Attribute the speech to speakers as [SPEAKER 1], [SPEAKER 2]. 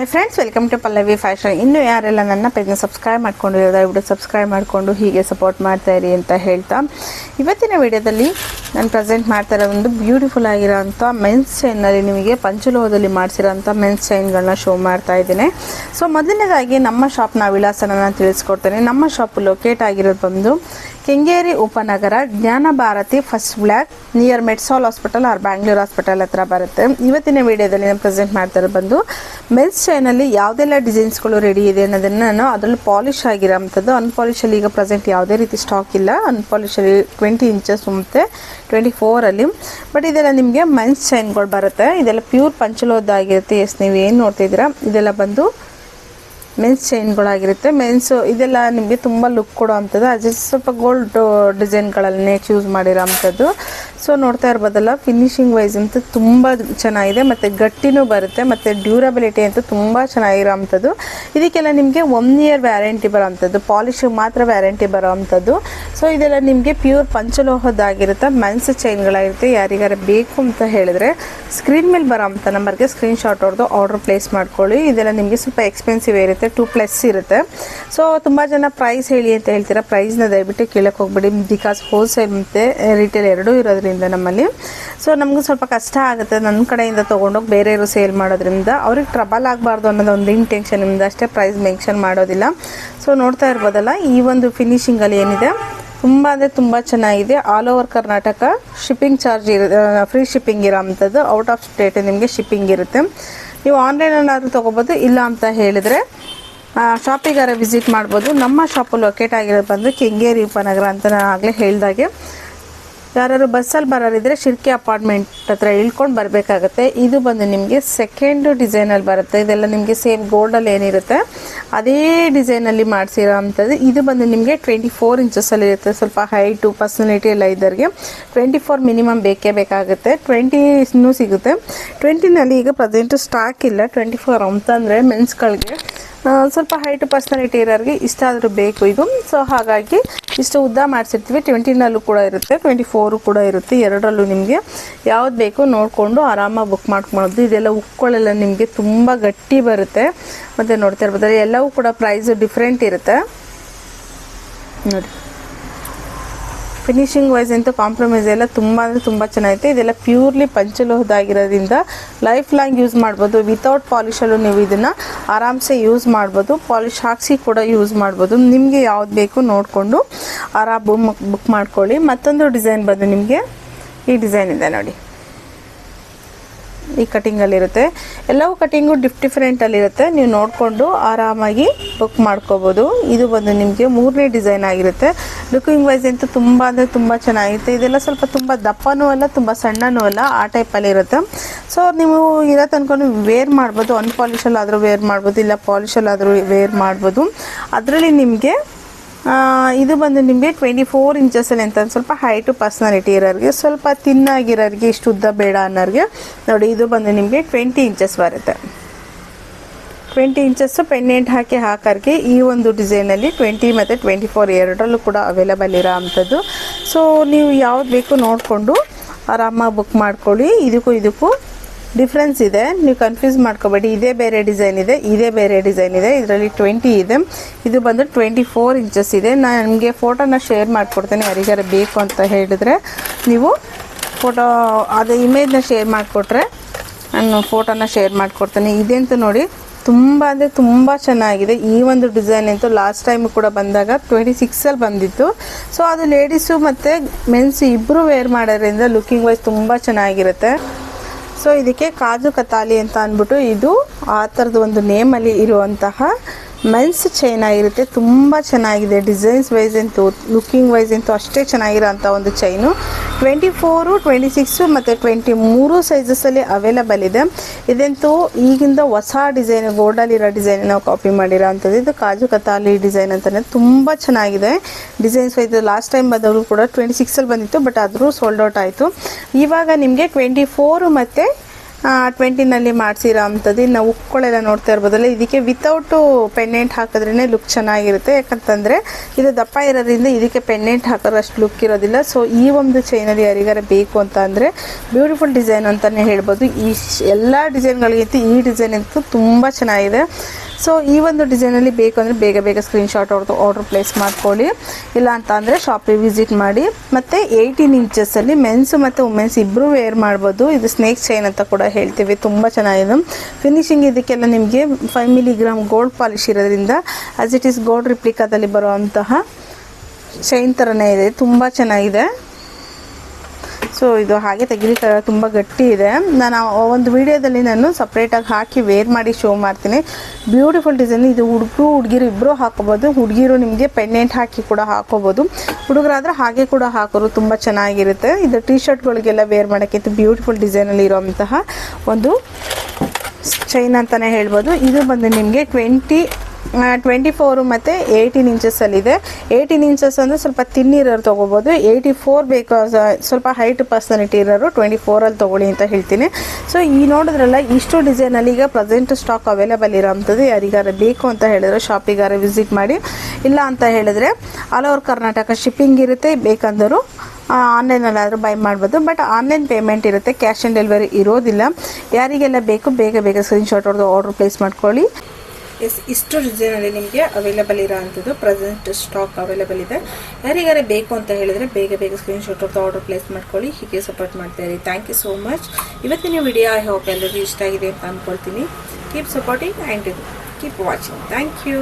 [SPEAKER 1] Hi friends welcome to Pallavi fashion ಇನ್ನೂ ಯಾರೆಲ್ಲ ನನ್ನ ಪೇಜ್ನ ಸಬ್ಸ್ಕ್ರೈಬ್ ಮಾಡ್ಕೊಂಡಿರೋದು ದಯವಿಟ್ಟು ಸಬ್ಸ್ಕ್ರೈಬ್ ಮಾಡಿಕೊಂಡು ಹೀಗೆ ಸಪೋರ್ಟ್ ಮಾಡ್ತಾ ಇರಿ ಅಂತ ಹೇಳ್ತಾ. ಇವತ್ತಿನ ವಿಡಿಯೋದಲ್ಲಿ ನಾನು ಪ್ರೆಸೆಂಟ್ ಮಾಡ್ತಾ ಇರೋ ಒಂದು ಬ್ಯೂಟಿಫುಲ್ ಆಗಿರೋಂಥ ಮೆನ್ಸ್ ಚೈನಲ್ಲಿ ನಿಮಗೆ ಪಂಚಲೋಹದಲ್ಲಿ ಮಾಡಿಸಿರೋಂಥ ಮೆನ್ಸ್ ಚೈನ್ಗಳನ್ನ ಶೋ ಮಾಡ್ತಾ ಇದ್ದೀನಿ. ಸೊ ಮೊದಲನೇದಾಗಿ ನಮ್ಮ ಶಾಪ್ನ ವಿಳಾಸನ ನಾನು ತಿಳಿಸ್ಕೊಡ್ತೇನೆ. ನಮ್ಮ ಶಾಪ್ ಲೊಕೇಟ್ ಆಗಿರೋದು ಬಂದು ಕೆಂಗೇರಿ ಉಪನಗರ Jnana Bharathi first block near Medsol hospital R Bangalore hospital ಹತ್ರ ಬರುತ್ತೆ. ಇವತ್ತಿನ ವಿಡಿಯೋದಲ್ಲಿ ನಾನು ಪ್ರೆಸೆಂಟ್ ಮಾಡ್ತಾ ಇರೋದು ಬಂದು ಮೆನ್ಸ್ ಚೈನಲ್ಲಿ ಯಾವುದೆಲ್ಲ ಡಿಸೈನ್ಸ್ಗಳು ರೆಡಿ ಇದೆ ಅನ್ನೋದನ್ನು ನಾನು ಅದರಲ್ಲಿ ಪಾಲಿಶ್ ಆಗಿರೋಂಥದ್ದು. ಅನ್ಪಾಲಿಶಲ್ಲಿ ಈಗ ಪ್ರೆಸೆಂಟ್ ಯಾವುದೇ ರೀತಿ ಸ್ಟಾಕ್ ಇಲ್ಲ. ಅನ್ಪಾಲಿಶಲ್ಲಿ ಟ್ವೆಂಟಿ ಇಂಚಸ್ ಮತ್ತು ಟ್ವೆಂಟಿ ಫೋರಲ್ಲಿ ಬಟ್ ಇದೆಲ್ಲ ನಿಮಗೆ ಮೆನ್ಸ್ ಚೈನ್ಗಳು ಬರುತ್ತೆ. ಇದೆಲ್ಲ ಪ್ಯೂರ್ ಪಂಚಲೋದಾಗಿರುತ್ತೆ ಎಸ್ ನೀವು ಏನು ನೋಡ್ತಿದ್ದೀರಾ? ಇದೆಲ್ಲ ಬಂದು ಮೆನ್ಸ್ ಚೈನ್ಗಳಾಗಿರುತ್ತೆ ಮೆನ್ಸ್ ಇದೆಲ್ಲ ನಿಮಗೆ ತುಂಬ ಲುಕ್ ಕೊಡೋ ಅಂಥದ್ದು ಅದು ಸ್ವಲ್ಪ ಗೋಲ್ಡ್ ಡಿಸೈನ್ಗಳನ್ನೇ ಚೂಸ್ ಮಾಡಿರೋ ಅಂಥದ್ದು. ಸೊ ನೋಡ್ತಾ ಇರ್ಬೋದಲ್ಲ ಫಿನಿಶಿಂಗ್ ವೈಸ್ ಅಂತೂ ತುಂಬ ಚೆನ್ನಾಗಿದೆ, ಮತ್ತು ಗಟ್ಟಿನೂ ಬರುತ್ತೆ, ಮತ್ತು ಡ್ಯೂರಬಿಲಿಟಿ ಅಂತೂ ತುಂಬ ಚೆನ್ನಾಗಿರೋ ಅಂಥದ್ದು ಇದಕ್ಕೆಲ್ಲ ನಿಮಗೆ ಒನ್ ಇಯರ್ ವ್ಯಾರಂಟಿ ಬರೋ ಅಂಥದ್ದು ಪಾಲಿಶಿಗೆ ಮಾತ್ರ ವ್ಯಾರಂಟಿ ಬರೋ ಅಂಥದ್ದು ಸೊ ಇದೆಲ್ಲ ನಿಮಗೆ ಪ್ಯೂರ್ ಪಂಚಲೋಹದ್ದಾಗಿರುತ್ತೆ ಮೆನ್ಸ್ ಚೈನ್ಗಳಾಗಿರುತ್ತೆ ಯಾರಿಗಾರ ಬೇಕು ಅಂತ ಹೇಳಿದ್ರೆ ಸ್ಕ್ರೀನ್ ಮೇಲೆ ಬರೋ ಅಂಥ ನಂಬರ್ಗೆ ಸ್ಕ್ರೀನ್ ಶಾಟ್ ಹೊಡೆದು ಆರ್ಡರ್ ಪ್ಲೇಸ್ ಮಾಡ್ಕೊಳ್ಳಿ. ಇದೆಲ್ಲ ನಿಮಗೆ ಸ್ವಲ್ಪ ಎಕ್ಸ್ಪೆನ್ಸಿವ್ ಇರುತ್ತೆ ಟೂ ಪ್ಲಸ್ ಇರುತ್ತೆ. ಸೊ ತುಂಬ ಜನ ಪ್ರೈಸ್ ಹೇಳಿ ಅಂತ ಹೇಳ್ತೀರಾ ಪ್ರೈಸ್ನ ದಯವಿಟ್ಟು ಕೇಳಕ್ಕೆ ಹೋಗ್ಬೇಡಿ. ಬಿಕಾಸ್ ಹೋಲ್ಸೇಲ್ ಮತ್ತು ರಿಟೇಲ್ ಎರಡೂ ಇರೋದ್ರಿಂದ ನಮ್ಮಲ್ಲಿ. ಸೊ ನಮಗೂ ಸ್ವಲ್ಪ ಕಷ್ಟ ಆಗುತ್ತೆ. ನನ್ನ ಕಡೆಯಿಂದ ತೊಗೊಂಡೋಗಿ ಬೇರೆಯವರು ಸೇಲ್ ಮಾಡೋದ್ರಿಂದ ಅವ್ರಿಗೆ ಟ್ರಬಲ್ ಆಗಬಾರ್ದು ಅನ್ನೋದು ಒಂದು ಇಂಟೆನ್ಷನಿಂದ ಅಷ್ಟೇ ಪ್ರೈಸ್ ಮೆನ್ಷನ್ ಮಾಡೋದಿಲ್ಲ. ಸೊ ನೋಡ್ತಾ ಇರ್ಬೋದಲ್ಲ, ಈ ಒಂದು ಫಿನಿಶಿಂಗಲ್ಲಿ ಏನಿದೆ? ತುಂಬ ಅಂದರೆ ತುಂಬ ಚೆನ್ನಾಗಿದೆ. All over Karnataka shipping charge ಇರ ಫ್ರೀ ಶಿಪ್ಪಿಂಗ್ ಇರೋ ಅಂಥದ್ದು ಔಟ್ ಆಫ್ ಸ್ಟೇಟ್ ನಿಮಗೆ ಶಿಪ್ಪಿಂಗ್ ಇರುತ್ತೆ. ನೀವು ಆನ್ಲೈನಲ್ಲಾದರೂ ತೊಗೋಬೋದು, ಇಲ್ಲ ಅಂತ ಹೇಳಿದರೆ ಶಾಪಿಗಾರ ವಿಸಿಟ್ ಮಾಡ್ಬೋದು. ನಮ್ಮ ಶಾಪು ಲೊಕೇಟ್ ಆಗಿರೋದು ಬಂದು ಕೆಂಗೇರಿ ಉಪನಗರ ಅಂತ ನಾನು ಆಗಲೇ ಹೇಳ್ದಾಗೆ. ಯಾರು ಬಸ್ಸಲ್ಲಿ ಬರೋರಿದ್ರೆ ಶಿರ್ಕೆ ಅಪಾರ್ಟ್ಮೆಂಟ್ ಹತ್ರ ಇಳ್ಕೊಂಡು ಬರಬೇಕಾಗುತ್ತೆ. ಇದು ಬಂದು ನಿಮಗೆ ಸೆಕೆಂಡ್ ಡಿಸೈನಲ್ಲಿ ಬರುತ್ತೆ. ಇದೆಲ್ಲ ನಿಮಗೆ ಸೇಮ್ ಗೋಲ್ಡಲ್ಲಿ ಏನಿರುತ್ತೆ. ಅದೇ ಡಿಸೈನಲ್ಲಿ ಮಾಡಿಸಿರೋ ಅಂಥದ್ದು. ಇದು ಬಂದು ನಿಮಗೆ ಟ್ವೆಂಟಿ ಫೋರ್ ಇಂಚಸ್ಸಲ್ಲಿ ಇರುತ್ತೆ. ಸ್ವಲ್ಪ ಹೈಟು ಪರ್ಸನಾಲಿಟಿ ಎಲ್ಲ ಇದ್ದವ್ರಿಗೆ ಟ್ವೆಂಟಿ ಫೋರ್ ಮಿನಿಮಮ್ ಬೇಕೇ ಬೇಕಾಗುತ್ತೆ. ಟ್ವೆಂಟಿನೂ ಸಿಗುತ್ತೆ. ಟ್ವೆಂಟಿನಲ್ಲಿ ಈಗ ಪ್ರೆಸೆಂಟ್ ಸ್ಟಾಕ್ ಇಲ್ಲ. ಟ್ವೆಂಟಿ ಫೋರ್ ಅಂತಂದರೆ ಮೆನ್ಸ್ಗಳಿಗೆ ಸ್ವಲ್ಪ ಹೈಟ್ ಪರ್ಸನಾಲಿಟಿ ಇರೋರಿಗೆ ಇಷ್ಟ ಆದರೂ ಬೇಕು ಇದು. ಸೊ ಹಾಗಾಗಿ ಇಷ್ಟು ಉದ್ದ ಮಾಡಿಸಿರ್ತೀವಿ. ಟ್ವೆಂಟಿನಲ್ಲೂ ಕೂಡ ಇರುತ್ತೆ ಟ್ವೆಂಟಿ ಫೋರು ಕೂಡ ಇರುತ್ತೆ. ಎರಡರಲ್ಲೂ ನಿಮಗೆ ಯಾವ್ದು ಬೇಕು ನೋಡಿಕೊಂಡು ಆರಾಮಾಗಿ ಬುಕ್ ಮಾಡ್ಕೊಳೋದು. ಇದೆಲ್ಲ ಉಕ್ಕೊಳ್ಳೆಲ್ಲ ನಿಮಗೆ ತುಂಬ ಗಟ್ಟಿ ಬರುತ್ತೆ. ಮತ್ತು ನೋಡ್ತಾ ಇರ್ಬೋದು, ಎಲ್ಲವೂ ಕೂಡ ಪ್ರೈಸು ಡಿಫ್ರೆಂಟ್ ಇರುತ್ತೆ. ನೋಡಿ. ಫಿನಿಶಿಂಗ್ ವೈಸ್ ಅಂತೂ ಕಾಂಪ್ರಮೈಸ್ ಎಲ್ಲ ತುಂಬ ಅಂದರೆ ತುಂಬ ಚೆನ್ನಾಗಿದೆ ಇದೆಲ್ಲ ಪ್ಯೂರ್ಲಿ ಪಂಚಲೋಹದಾಗಿರೋದ್ರಿಂದ ಲೈಫ್ ಲಾಂಗ್ ಯೂಸ್ ಮಾಡ್ಬೋದು ವಿತೌಟ್ ಪಾಲಿಷಲ್ಲೂ ನೀವು ಇದನ್ನು ಆರಾಮ್ಸೆ ಯೂಸ್ ಮಾಡ್ಬೋದು. ಪಾಲಿಶ್ ಹಾಕಿಸಿ ಕೂಡ ಯೂಸ್ ಮಾಡ್ಬೋದು. ನಿಮಗೆ ಯಾವ್ದು ಬೇಕು ನೋಡಿಕೊಂಡು ಆರಾಮ್ ಬುಕ್ ಮಾಡ್ಕೊಳ್ಳಿ. ಮತ್ತೊಂದು ಡಿಸೈನ್ ಬಂದು ನಿಮಗೆ ಈ ಡಿಸೈನ್ ಇದೆ ನೋಡಿ. ಈ ಕಟಿಂಗಲ್ಲಿರುತ್ತೆ. ಎಲ್ಲವೂ ಕಟಿಂಗು ಡಿಫ್ ಡಿಫ್ರೆಂಟಲ್ಲಿರುತ್ತೆ. ನೀವು ನೋಡಿಕೊಂಡು ಆರಾಮಾಗಿ ಬುಕ್ ಮಾಡ್ಕೋಬೋದು. ಇದು ಬಂದು ನಿಮಗೆ ಮೂರನೇ ಡಿಸೈನ್ ಆಗಿರುತ್ತೆ. ಲುಕಿಂಗ್ ವೈಸ್ ಅಂತೂ ತುಂಬ ಅಂದರೆ ತುಂಬ ಚೆನ್ನಾಗಿರುತ್ತೆ. ಇದೆಲ್ಲ ಸ್ವಲ್ಪ ತುಂಬ ದಪ್ಪನೂ ಅಲ್ಲ, ತುಂಬ ಸಣ್ಣನೂ ಅಲ್ಲ, ಆ ಟೈಪಲ್ಲಿ ಇರುತ್ತೆ ಸೊ, ನೀವು ಇರೋ ತನಕ ವೇರ್ ಮಾಡ್ಬೋದು. ಅನ್ಪಾಲಿಶಲ್ಲಾದರೂ ವೇರ್ ಮಾಡ್ಬೋದು, ಇಲ್ಲ ಪಾಲಿಶಲ್ಲಾದರೂ ವೇರ್ ಮಾಡ್ಬೋದು. ಅದರಲ್ಲಿ ನಿಮಗೆ ಇದು ಬಂದು ನಿಮಗೆ ಟ್ವೆಂಟಿ ಫೋರ್ ಇಂಚಸಲ್ಲಿ ಅಂತ ಸ್ವಲ್ಪ ಹೈಟು ಪರ್ಸ್ನಾಲಿಟಿ ಇರೋರಿಗೆ, ಸ್ವಲ್ಪ ತಿನ್ನಾಗಿರೋರಿಗೆ, ಇಷ್ಟು ಉದ್ದ ಬೇಡ ಅನ್ನೋರಿಗೆ, ನೋಡಿ ಇದು ಬಂದು ನಿಮಗೆ ಟ್ವೆಂಟಿ ಇಂಚಸ್ ಬರುತ್ತೆ. ಟ್ವೆಂಟಿ ಇಂಚಸ್ಸು ಪೆಂಡೆಂಟ್ ಹಾಕಿ ಹಾಕೋರಿಗೆ ಈ ಒಂದು ಡಿಸೈನಲ್ಲಿ ಟ್ವೆಂಟಿ ಮತ್ತು ಟ್ವೆಂಟಿ ಫೋರ್ ಎರಡರಲ್ಲೂ ಕೂಡ ಅವೈಲೇಬಲ್ ಇರೋ ಅಂಥದ್ದು. ಸೊ ನೀವು ಯಾವ್ದು ಬೇಕು ನೋಡಿಕೊಂಡು ಆರಾಮಾಗಿ ಬುಕ್ ಮಾಡ್ಕೊಳ್ಳಿ. ಇದಕ್ಕೂ ಇದಕ್ಕೂ ಡಿಫ್ರೆನ್ಸ್ ಇದೆ. ನೀವು ಕನ್ಫ್ಯೂಸ್ ಮಾಡ್ಕೋಬೇಡಿ. ಇದೇ ಬೇರೆ ಡಿಸೈನ್ ಇದೆ. ಇದೇ ಬೇರೆ ಡಿಸೈನ್ ಇದೆ. ಇದರಲ್ಲಿ ಟ್ವೆಂಟಿ ಇದೆ. ಇದು ಬಂದು ಟ್ವೆಂಟಿ ಫೋರ್ ಇಂಚಸ್ ಇದೆ. ನಾನು ನಿಮಗೆ ಫೋಟೋನ ಶೇರ್ ಮಾಡಿಕೊಡ್ತೇನೆ. ಯಾರಿಗಾರ ಬೇಕು ಅಂತ ಹೇಳಿದರೆ ನೀವು ಫೋಟೋ ಅದು ಇಮೇಜ್ನ ಶೇರ್ ಮಾಡಿಕೊಟ್ರೆ ನಾನು ಫೋಟೋನ ಶೇರ್ ಮಾಡಿಕೊಡ್ತೇನೆ. ಇದಂತೂ ನೋಡಿ ತುಂಬ ಅಂದರೆ ತುಂಬ ಚೆನ್ನಾಗಿದೆ. ಈ ಒಂದು ಡಿಸೈನ್ ಅಂತೂ ಲಾಸ್ಟ್ ಟೈಮ್ ಕೂಡ ಬಂದಾಗ ಟ್ವೆಂಟಿ ಸಿಕ್ಸಲ್ಲಿ ಬಂದಿತ್ತು. ಸೊ ಅದು ಲೇಡೀಸು ಮತ್ತು ಮೆನ್ಸ್ ಇಬ್ಬರು ವೇರ್ ಮಾಡೋದ್ರಿಂದ ಲುಕಿಂಗ್ ವೈಸ್ ತುಂಬ ಚೆನ್ನಾಗಿರುತ್ತೆ. ಸೊ ಇದಕ್ಕೆ ಕಾಜು ಕತಾಲಿ ಅಂತ ಅಂದ್ಬಿಟ್ಟು ಇದು ಆ ಥರದ ಒಂದು ನೇಮಲ್ಲಿ ಇರುವಂತಹ ಮೆನ್ಸ್ ಚೈನ್ ಆಗಿರುತ್ತೆ. ತುಂಬ ಚೆನ್ನಾಗಿದೆ. ಡಿಸೈನ್ಸ್ ವೈಸ್ ಅಂತೂ ಲುಕಿಂಗ್ ವೈಸ್ ಅಂತೂ ಅಷ್ಟೇ ಚೆನ್ನಾಗಿರೋಂಥ ಒಂದು chain twenty four, twenty six ಮತ್ತು ಟ್ವೆಂಟಿ ಮೂರು ಸೈಜಸಲ್ಲಿ ಅವೈಲಬಲ್ ಇದೆ. ಇದಂತೂ ಈಗಿಂದ ಹೊಸ ಡಿಸೈನ್ ಗೋಲ್ಡಲ್ಲಿರೋ ಡಿಸೈನ್ ನಾವು ಕಾಪಿ ಮಾಡಿರೋ ಅಂಥದ್ದು. ಇದು ಕಾಜು ಕತಾಲಿ ಡಿಸೈನ್ ಅಂತಲೇ ತುಂಬ ಚೆನ್ನಾಗಿದೆ. ಡಿಸೈನ್ಸ್ ಇದು ಲಾಸ್ಟ್ ಟೈಮ್ ಬಂದವರು ಕೂಡ ಟ್ವೆಂಟಿ ಸಿಕ್ಸಲ್ಲಿ ಬಂದಿತ್ತು ಬಟ್ ಆದರೂ ಸೋಲ್ಡ್ ಔಟ್ ಆಯಿತು. ಇವಾಗ ನಿಮಗೆ ಟ್ವೆಂಟಿ ಫೋರು ಮತ್ತು ಟ್ವೆಂಟಿನಲ್ಲಿ ಮಾಡಿಸಿರೋ ಅಂಥದ್ದು ಇನ್ನು ಉಕ್ಗಳೆಲ್ಲ ನೋಡ್ತಾ ಇರ್ಬೋದಲ್ಲ, ಇದಕ್ಕೆ ವಿತೌಟು ಪೆಂಡೆಂಟ್ ಹಾಕಿದ್ರೇ ಲುಕ್ ಚೆನ್ನಾಗಿರುತ್ತೆ. ಯಾಕಂತಂದರೆ ಇದು ದಪ್ಪ ಇರೋದ್ರಿಂದ ಇದಕ್ಕೆ ಪೆಂಡೆಂಟ್ ಹಾಕೋರು ಅಷ್ಟು ಲುಕ್ ಇರೋದಿಲ್ಲ. ಸೊ ಈ ಒಂದು ಚೈನಲ್ಲಿ ಯಾರಿಗಾರ ಬೇಕು ಅಂತ ಅಂದರೆ ಬ್ಯೂಟಿಫುಲ್ ಡಿಸೈನ್ ಅಂತಲೇ ಹೇಳ್ಬೋದು. ಈ ಎಲ್ಲ ಡಿಸೈನ್ಗಳಿಗಿಂತ ಈ ಡಿಸೈನ್ ಅಂತೂ ತುಂಬ ಚೆನ್ನಾಗಿದೆ. ಸೊ ಈ ಒಂದು ಡಿಸೈನಲ್ಲಿ ಬೇಕು ಅಂದರೆ ಬೇಗ ಬೇಗ ಸ್ಕ್ರೀನ್ಶಾಟ್ ಅವ್ರದ್ದು ಆರ್ಡ್ರ್ ಪ್ಲೇಸ್ ಮಾಡ್ಕೊಳ್ಳಿ. ಇಲ್ಲ ಅಂತ ಅಂದರೆ ಶಾಪಿಗೆ ವಿಸಿಟ್ ಮಾಡಿ. ಮತ್ತು ಏಯ್ಟೀನ್ ಇಂಚಸ್ಸಲ್ಲಿ ಮೆನ್ಸು ಮತ್ತು ವುಮೆನ್ಸ್ ಇಬ್ಬರು ವೇರ್ ಮಾಡ್ಬೋದು. ಇದು ಸ್ನೇಕ್ ಚೈನ್ ಅಂತ ಕೂಡ ಹೇಳ್ತೀವಿ. ತುಂಬ ಚೆನ್ನಾಗಿದೆ. ಫಿನಿಶಿಂಗ್ ಇದಕ್ಕೆಲ್ಲ ನಿಮಗೆ ಫೈವ್ ಮಿಲಿಗ್ರಾಮ್ ಗೋಲ್ಡ್ ಪಾಲಿಶ್ ಇರೋದ್ರಿಂದ ಆಸ್ ಇಟ್ ಈಸ್ ಗೋಲ್ಡ್ ರಿಪ್ಲಿಕಾದಲ್ಲಿ ಬರುವಂತಹ ಚೈನ್ ಥರನೇ ಇದೆ. ತುಂಬ ಚೆನ್ನಾಗಿದೆ. ಸೊ ಇದು ಹಾಗೆ ತೆಗಿಲಿಕ್ಕೆ ತುಂಬ ಗಟ್ಟಿ ಇದೆ. ನಾನು ಒಂದು ವಿಡಿಯೋದಲ್ಲಿ ನಾನು ಸಪ್ರೇಟಾಗಿ ಹಾಕಿ ವೇರ್ ಮಾಡಿ ಶೋ ಮಾಡ್ತೀನಿ. ಬ್ಯೂಟಿಫುಲ್ ಡಿಸೈನ್ ಇದು ಹುಡುಗರು, ಹುಡುಗಿರು ಇಬ್ಬರು ಹಾಕೋಬೋದು ಹುಡುಗಿರು ನಿಮಗೆ ಪೆಂಡೆಂಟ್ ಹಾಕಿ ಕೂಡ ಹಾಕೋಬೋದು ಹುಡುಗರಾದ್ರೆ ಹಾಗೆ ಕೂಡ ಹಾಕೋರು ತುಂಬ ಚೆನ್ನಾಗಿರುತ್ತೆ. ಇದು ಟಿ ಶರ್ಟ್ಗಳಿಗೆಲ್ಲ ವೇರ್ ಮಾಡೋಕ್ಕೆ ಬ್ಯೂಟಿಫುಲ್ ಡಿಸೈನಲ್ಲಿ ಇರುವಂತಹ ಒಂದು ಚೈನ್ ಅಂತಲೇ ಹೇಳ್ಬೋದು. ಇದು ಬಂದು ನಿಮಗೆ ಟ್ವೆಂಟಿ ಟ್ವೆಂಟಿ ಫೋರು ಮತ್ತು ಏಯ್ಟೀನ್ ಇಂಚಸ್ಸಲ್ಲಿದೆ ಏಯ್ಟೀನ್ ಇಂಚಸ್ ಅಂದರೆ ಸ್ವಲ್ಪ ತಿನ್ನಿರೋರು ತೊಗೋಬೋದು. ಏಯ್ಟಿ ಫೋರ್ ಬೇಕು ಸ್ವಲ್ಪ ಹೈಟ್ ಪರ್ಸನಿಟಿ ಇರೋರು ಟ್ವೆಂಟಿ ಫೋರಲ್ಲಿ ತೊಗೊಳ್ಳಿ ಅಂತ ಹೇಳ್ತೀನಿ. ಸೊ ಈ ನೋಡಿದ್ರಲ್ಲ ಇಷ್ಟು ಡಿಸೈನಲ್ಲಿ ಈಗ ಪ್ರೆಸೆಂಟ್ ಸ್ಟಾಕ್ ಅವೈಲೇಬಲ್ ಇರೋಂಥದ್ದು ಯಾರಿಗಾರ ಬೇಕು ಅಂತ ಹೇಳಿದ್ರೆ ಶಾಪಿಗಾರ ವಿಸಿಟ್ ಮಾಡಿ. ಇಲ್ಲ ಅಂತ ಹೇಳಿದ್ರೆ ಆಲ್ ಓವರ್ ಕರ್ನಾಟಕ ಶಿಪ್ಪಿಂಗ್ ಇರುತ್ತೆ. ಬೇಕಂದರೂ ಆನ್ಲೈನಲ್ಲಾದರೂ ಬೈ ಮಾಡ್ಬೋದು. ಬಟ್ ಆನ್ಲೈನ್ ಪೇಮೆಂಟ್ ಇರುತ್ತೆ. ಕ್ಯಾಶ್ ಆನ್ ಡೆಲಿವರಿ ಇರೋದಿಲ್ಲ. ಯಾರಿಗೆಲ್ಲ ಬೇಕು ಬೇಗ ಬೇಗ ಸ್ಕ್ರೀನ್ಶಾಟ್ ಹೊಡೆದು ಆರ್ಡ್ರ್ ಪ್ಲೇಸ್ ಮಾಡ್ಕೊಳ್ಳಿ. ಎಸ್, ಇಷ್ಟು ರೀಸನಲ್ಲಿ ನಿಮಗೆ ಅವೈಲೇಬಲ್ ಇರೋವಂಥದ್ದು ಪ್ರೆಸೆಂಟ್ ಸ್ಟಾಕ್ ಅವೈಲೇಬಲ್ ಇದೆ. ಯಾರಿಗಾರೆ ಬೇಕು ಅಂತ ಹೇಳಿದರೆ ಬೇಗ ಬೇಗ ಸ್ಕ್ರೀನ್ಶಾಟ್ ಹೊತ್ತು ಆರ್ಡರ್ ಪ್ಲೇಸ್ ಮಾಡ್ಕೊಳ್ಳಿ, ಹೀಗೆ ಸಪೋರ್ಟ್ ಮಾಡ್ತಾ ಇರಿ. ಥ್ಯಾಂಕ್ ಯು ಸೋ ಮಚ್ ಇವತ್ತಿನ ವಿಡಿಯೋ ಐ ಹೋಪ್ ಎಲ್ಲರಿಗೂ ಇಷ್ಟ ಆಗಿದೆ ಅಂತ ಅಂದ್ಕೊಳ್ತೀನಿ keep supporting and keep watching thank you